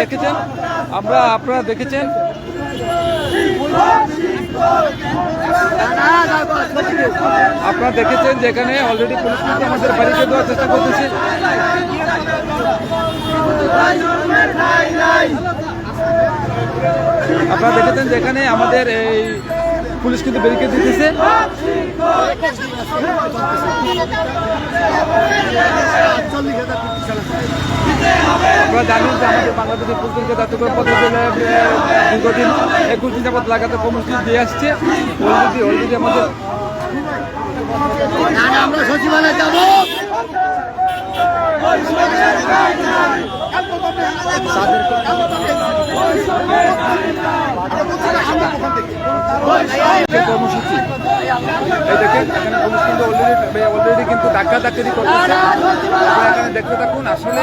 দেখেছেন? আমরা আপনারা দেখেছেন? আপনারা দেখেছেন যেখানে অলরেডি পুলিশ কিন্তু আমাদের বাড়িতে দেওয়ার চেষ্টা করতেছে। আপনারা দেখেছেন যেখানে আমাদের এই পুলিশ কিন্তু ব্যারিকেড দিতেছে। আপনারা জানেন যে আমাদের বাংলাদেশের পুলিশকে জাতীয় পদ্ধতি দীর্ঘদিন একুশ দিন যাবত লাগাতে কর্মসূচি দিয়ে আসছে। অলরেডি অলরেডি আমাদের আমরা সচিবালয়ে যাব। কর্মসূচি এই দেখেন এখানে কিন্তু অলরেডি অলরেডি কিন্তু ধাক্কা ধাক্কি করতেছে এখানে দেখতে থাকুন আসলে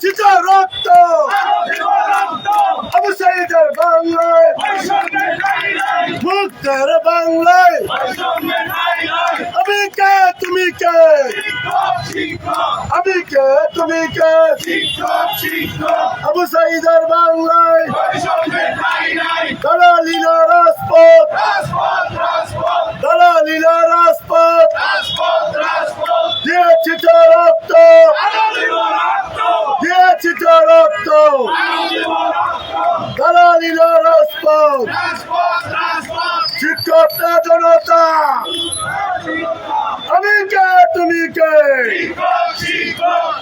দিয়েছি রক্ত আবু সাইদের বাংলায়। মুক্তের বাংলায়। আমি কে তুমি কে? আমি কে তুমি কে? আবু সাইদের বাংলায়। রাজপথ। শিক্ষকরা জনতা। আমি কে তুমি কে?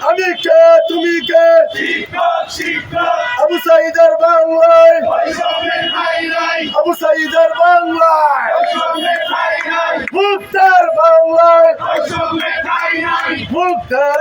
আমি কে তুমি কে? আবু সাইদের বাংলায়। আবু সাইদের বাংলায়। মুক্তার বাংলায়। মুক্তার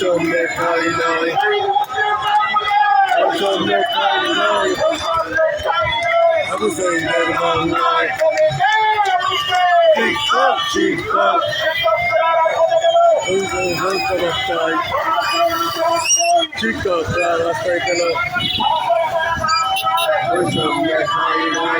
Sommer Kali Nai. Sommer Kali Nai. Abu Zayn Erman Nai. Çıkar çıkar. Uygun her taraftay. Çıkar her taraftay. Sommer Kali Nai.